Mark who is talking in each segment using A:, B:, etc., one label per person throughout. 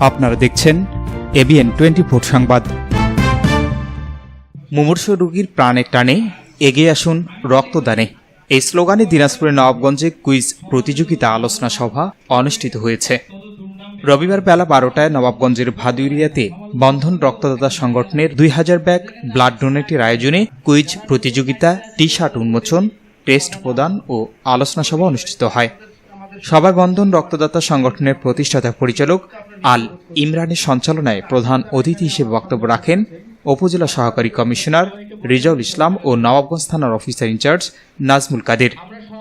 A: আপনারা দেখছেন ABN twenty four সংবাদ। মুমূর্ষ রোগীর প্রাণের টানে এগিয়ে আসুন রক্তদানে। এই স্লোগানে দিনাজপুরের নবাবগঞ্জে কুইজ প্রতিযোগিতা আলোচনা সভা অনুষ্ঠিত হয়েছে। রবিবার বেলা বারোটায় নবাবগঞ্জের ভাদুরিয়াতে বন্ধন রক্তদাতা সংগঠনের দুই হাজার ব্যাগ ব্লাড ডোনেটের আয়োজনে কুইজ প্রতিযোগিতা টি শার্ট উন্মোচন, টেস্ট প্রদান ও আলোচনা সভা অনুষ্ঠিত হয়। সভায় বন্ধন রক্তদাতা সংগঠনের প্রতিষ্ঠাতা পরিচালক আল ইমরানের সঞ্চালনায় প্রধান অতিথি হিসেবে বক্তব্য রাখেন উপজেলা সহকারী কমিশনার রিজাউল ইসলাম ও নবাবগঞ্জ থানার officer in charge Nazmul Kader.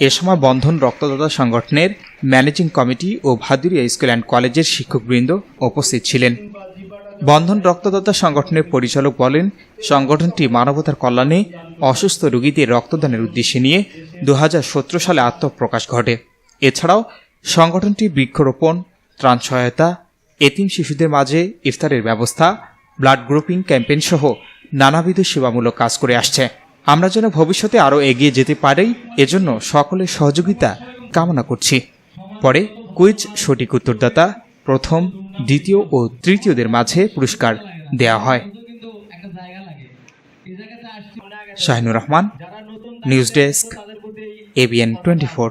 A: এ সময় বন্ধন রক্তদাতা সংগঠনের ম্যানেজিং কমিটি ও ভাদুরিয়া স্কুল অ্যান্ড কলেজের শিক্ষকবৃন্দ উপস্থিত ছিলেন। বন্ধন রক্তদাতা সংগঠনের পরিচালক বলেন, সংগঠনটি মানবতার কল্যাণে অসুস্থ রোগীদের রক্তদানের উদ্দেশ্যে নিয়ে দুহাজার সতেরো সালে আত্মপ্রকাশ ঘটে। এছাড়াও, সংগঠনটি বৃক্ষরোপণ, ত্রাণ সহায়তা, এতিম শিশুদের মাঝে ইফতারের ব্যবস্থা, ব্লাড গ্রুপিং ক্যাম্পেইন সহ নানাবিধ সেবামূলক কাজ করে আসছে। আমরা যেন ভবিষ্যতে আরও এগিয়ে যেতে পারি, এজন্য সকলের সহযোগিতা কামনা করছি। পরে কুইজ সঠিক উত্তরদাতা, প্রথম, দ্বিতীয় ও তৃতীয়দের মাঝে পুরস্কার দেওয়া হয়। Shahinur Rahman, news desk ABN twenty four.